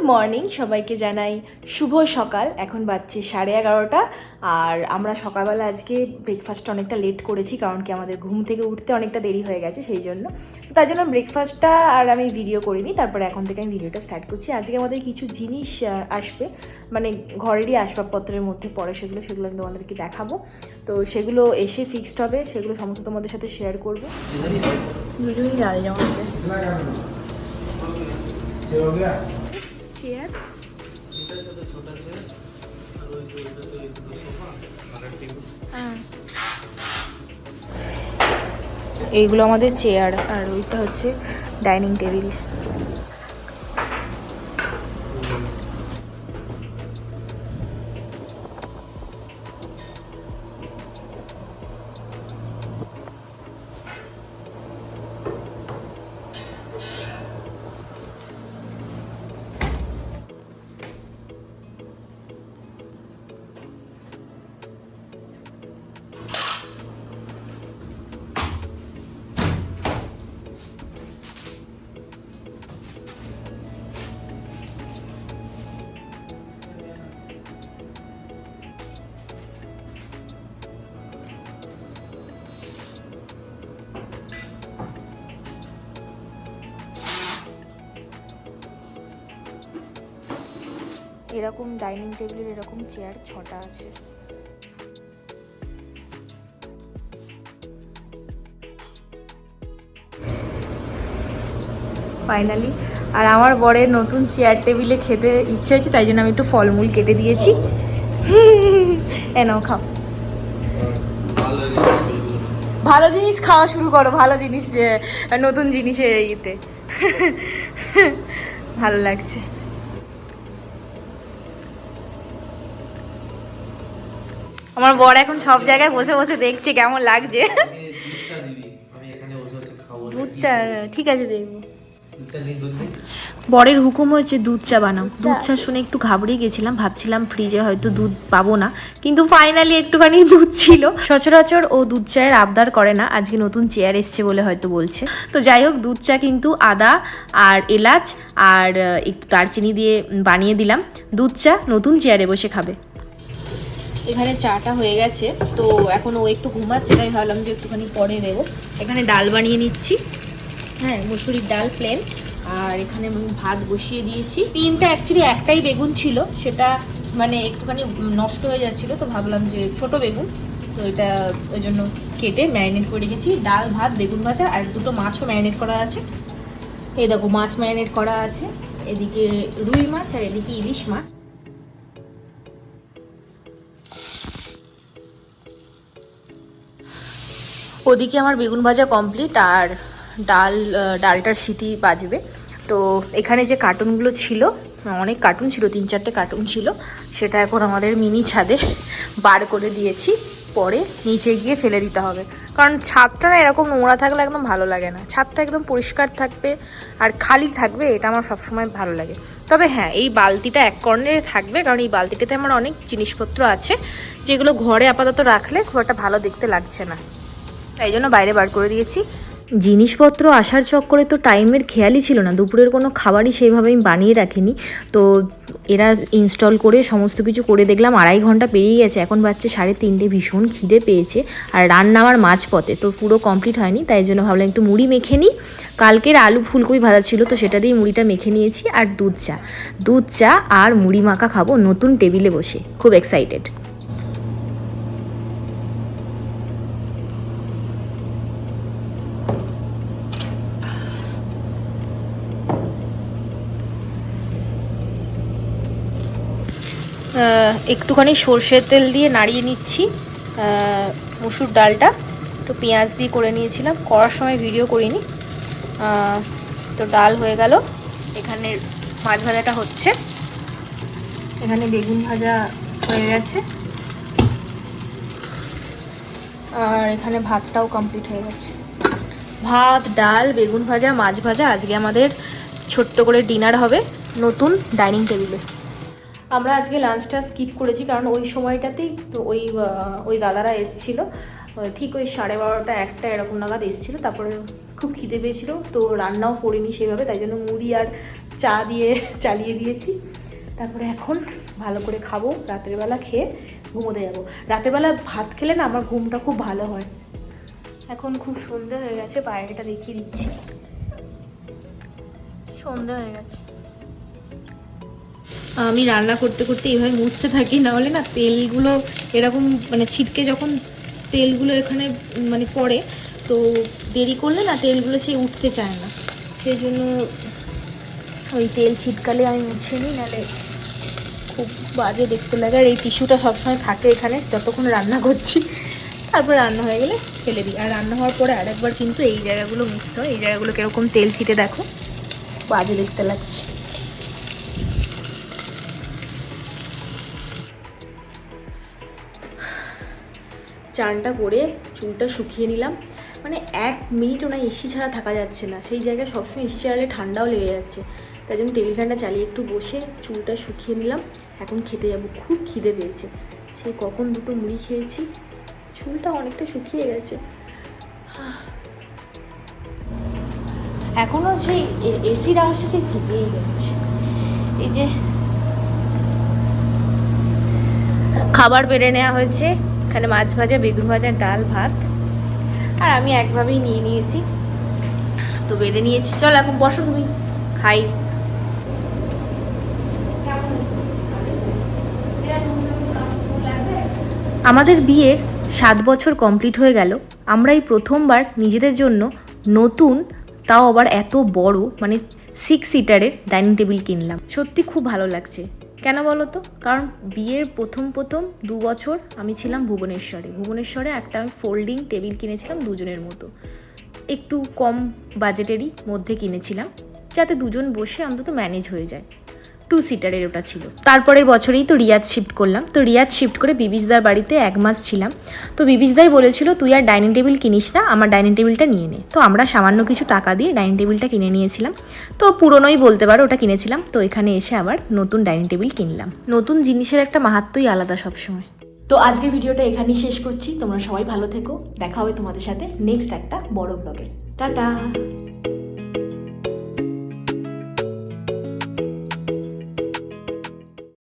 Good morning সবাইকে জানাই। শুভ সকাল। এখন বাজছে সাড়ে এগারোটা। আর আমরা সকালবেলা আজকে ব্রেকফাস্টটা অনেকটা লেট করেছি কারণ কি আমাদের ঘুম থেকে উঠতে অনেকটা দেরি হয়ে গেছে সেই জন্য। তাই জন্য ব্রেকফাস্টটা আর আমি ভিডিও করিনি। তারপরে এখন থেকে আমি ভিডিওটা স্টার্ট করছি। আজকে আমাদের কিছু জিনিস আসবে। মানে ঘরেরই আসবাবপত্রের মধ্যে পড়ে সেগুলো সেগুলো আমি তোমাদেরকে দেখাবো। তো সেগুলো এসে ফিক্সড হবে। সেগুলো সমস্ত তোমাদের সাথে শেয়ার করব। দুজনেই লাল জামাতে চেয়ার হ্যাঁ। এইগুলো আমাদের চেয়ার আর ওইটা হচ্ছে ডাইনিং টেবিল এরকম ডাইনিং টেবিলের এরকম চেয়ার ছটা আছে। ফাইনালি আর আমার বরের নতুন চেয়ার টেবিলে খেতে ইচ্ছে হয়েছে, তাই জন্য আমি একটু ফলমূল কেটে দিয়েছি। এনাও খাও। ভালো জিনিস খাওয়া শুরু করো, ভালো জিনিস নতুন জিনিসের ইয়েতে। ভালো লাগছে। আমার বর এখন সব জায়গায় বসে বসে দেখছে কেমন লাগছে। দুধ চা দিবি আমি এখানে বসে বসে খাব দুধ চা ঠিক আছে দেখব। বরের হুকুম হয়েছে দুধ চা বানাও। দুধ চা শুনে একটু ঘাবড়ে গেছিলাম ভাবছিলাম ফ্রিজে হয়তো দুধ পাবো না। কিন্তু ফাইনালি একটুখানি দুধ ছিল। সচরাচর ও দুধ চায়ের আবদার করে না আজকে নতুন চেয়ার এসছে বলে হয়তো বলছে। তো যাই হোক দুধ চা কিন্তু আদা আর এলাচ আর একটু দারচিনি দিয়ে বানিয়ে দিলাম। দুধ চা নতুন চেয়ারে বসে খাবে। এখানে চাটা হয়ে গেছে, তো এখন ও একটু ঘুমাচ্ছে, তাই ভাবলাম যে একটুখানি পরে দেবো এখানে ডাল বানিয়ে নিচ্ছি। হ্যাঁ মুসুরির ডাল প্লেন আর এখানে ভাত বসিয়ে দিয়েছি। তিনটা অ্যাকচুয়ালি একটাই বেগুন ছিল, সেটা মানে একটুখানি নষ্ট হয়ে যাচ্ছিল, তো ভাবলাম যে ছোট বেগুন। তো এটা ওই জন্য কেটে ম্যারিনেট করে রেখেছি। ডাল, ভাত, বেগুন ভাজা আর দুটো মাছও ম্যারিনেট করা আছে। এই দেখো, মাছ ম্যারিনেট করা আছে। এদিকে রুই মাছ আর এদিকে ইলিশ মাছ। ওদিকে আমার বেগুন ভাজা কমপ্লিট আর ডাল ডালটার সিটি বাজবে। তো এখানে যে কার্টুনগুলো ছিল, অনেক কার্টুন ছিল, তিন চারটে কার্টুন ছিল, সেটা এখন আমাদের মিনি ছাদে বার করে দিয়েছি। পরে নিচে গিয়ে ফেলে দিতে হবে। কারণ ছাদটা না এরকম নোংরা থাকলে একদম ভালো লাগে না। ছাদটা একদম পরিষ্কার থাকবে আর খালি থাকবে, এটা আমার সবসময় ভালো লাগে। তবে হ্যাঁ এই বালতিটা এক কর্নারে থাকবে, কারণ এই বালতিটাতে আমার অনেক জিনিসপত্র আছে, যেগুলো ঘরে আপাতত রাখলে খুব একটা ভালো দেখতে লাগছে না। তাই জন্য বাইরে বার করে দিয়েছি। জিনিসপত্র আসার চক্করে তো টাইমের খেয়ালই ছিল না। দুপুরের কোনো খাবারই সেইভাবে আমি বানিয়ে রাখিনি। তো এরা ইনস্টল করে সমস্ত কিছু করে দেখলাম, আড়াই ঘণ্টা পেরিয়ে গেছে। এখন বাচ্চা সাড়ে তিনটে, ভীষণ খিদে পেয়েছে। আর রান্না আমার মাঝপথে, তো পুরো কমপ্লিট হয়নি। তাই জন্য ভাবলাম একটু মুড়ি মেখে নিই। কালকের আলু ফুলকপি ভাজা ছিল, তো সেটা দিয়ে মুড়িটা মেখে নিয়েছি। আর দুধ চা দুধ চা আর মুড়ি মাখা খাব নতুন টেবিলে বসে। খুব এক্সাইটেড একটুখানি সর্ষের তেল দিয়ে নাড়িয়ে নিচ্ছি। মুসুর ডালটা একটু পেঁয়াজ দিয়ে করে নিয়েছিলাম, করার সময় ভিডিও করিনি। তো ডাল হয়ে গেল। এখানে মাছ ভাজাটা হচ্ছে। এখানে বেগুন ভাজা হয়ে গেছে। আর এখানে ভাতটাও কমপ্লিট হয়ে গেছে। ভাত, ডাল, বেগুন ভাজা, মাছ ভাজা, আজকে আমাদের ছোট্ট করে ডিনার হবে নতুন ডাইনিং টেবিলে আমরা আজকে লাঞ্চটা স্কিপ করেছি, কারণ ওই সময়টাতেই তো ওই ওই দাদারা এসছিল। ঠিক ওই সাড়ে বারোটা, একটা এরকম নাগাদ এসছিল, তারপরে খুব খিদে পেয়েছিল, তো রান্নাও করিনি সেভাবে, তাই জন্য মুড়ি আর চা দিয়ে চালিয়ে দিয়েছি। তারপরে এখন ভালো করে খাব, রাতের বেলা খেয়ে ঘুমোতে যাব। বেলা ভাত খেলে না আমার ঘুমটা খুব ভালো হয়। এখন খুব সন্ধে হয়ে গেছে, বাইরেটা দেখিয়ে দিচ্ছি। সন্ধে হয়ে গেছে। আমি রান্না করতে করতে এইভাবে মুছতে থাকি না হলে না তেলগুলো এরকম মানে ছিটকে যখন তেলগুলো এখানে মানে পড়ে, তো দেরি করলে না তেলগুলো সে উঠতে চায় না। সেই জন্য ওই তেল ছিটকালে আমি মুছে নিই, নাহলে খুব বাজে দেখতে লাগে। আর এই টিস্যুটা সবসময় থাকে এখানে, যতক্ষণ রান্না করছি। তারপর রান্না হয়ে গেলে ফেলে দিই। আর রান্না হওয়ার পরে আরেকবার কিন্তু এই জায়গাগুলো মুছতে হয়। এই জায়গাগুলো কীরকম তেল ছিটে দেখো, বাজে দেখতে লাগছে। চানটা করে চুলটা শুকিয়ে নিলাম। মানে এক মিনিটও না এসি ছাড়া থাকা যাচ্ছে না। সেই জায়গায় সবসময় এসি চালালে ঠান্ডাও লেগে যাচ্ছে। তাই জন্য টেবিল ফ্যানটা চালিয়ে একটু বসে চুলটা শুকিয়ে নিলাম। এখন খেতে যাব। খুব খিদে পেয়েছে। সেই কখন দুটো মুড়ি খেয়েছি, চুলটা অনেকটা শুকিয়ে গেছে। এখনও সেই এসির আওয়াজটা সেই থেকেই যাচ্ছে। এই যে খাবার বেড়ে নেওয়া হয়েছে। এখানে মাছ ভাজা, বেগুন ভাজা, ডাল, ভাত। আর আমি একভাবেই নিয়ে নিয়েছি। তো বেড়ে নিয়েছি। চল এখন বসো তুমি। খাই। আমাদের বিয়ের সাত বছর কমপ্লিট হয়ে গেল। আমরা এই প্রথমবার নিজেদের জন্য নতুন, তাও আবার এত বড় মানে সিক্স সিটারের ডাইনিং টেবিল কিনলাম। সত্যি খুব ভালো লাগছে। কেন বলো তো? কারণ বিয়ের প্রথম প্রথম দু বছর আমি ছিলাম ভুবনেশ্বরে। ভুবনেশ্বরে একটা আমি ফোল্ডিং টেবিল কিনেছিলাম দুজনের মতো। একটু কম বাজেটেরই মধ্যে কিনেছিলাম, যাতে দুজন বসে অন্তত ম্যানেজ হয়ে যায়। টু সিটারের ওটা ছিল। তারপরের বছরেই তো রিয়াদ শিফট করলাম। তো রিয়াদ শিফট করে বিবিসদার বাড়িতে এক মাস ছিলাম। তো বিবিসদাই বলেছিল, তুই আর ডাইনিং টেবিল কিনিস না, আমার ডাইনিং টেবিলটা নিয়ে নে। তো আমরা সামান্য কিছু টাকা দিয়ে ডাইনিং টেবিলটা কিনে নিয়েছিলাম। তো পুরনোই বলতে পারো, ওটা কিনেছিলাম। তো এখানে এসে আবার নতুন ডাইনিং টেবিল কিনলাম। নতুন জিনিসের একটা মাহাত্মই আলাদা সবসময়। তো আজকে ভিডিওটা এখানেই শেষ করছি। তোমরা সবাই ভালো থেকো। দেখা হবে তোমাদের সাথে নেক্সট একটা বড় ব্লগে টাটা!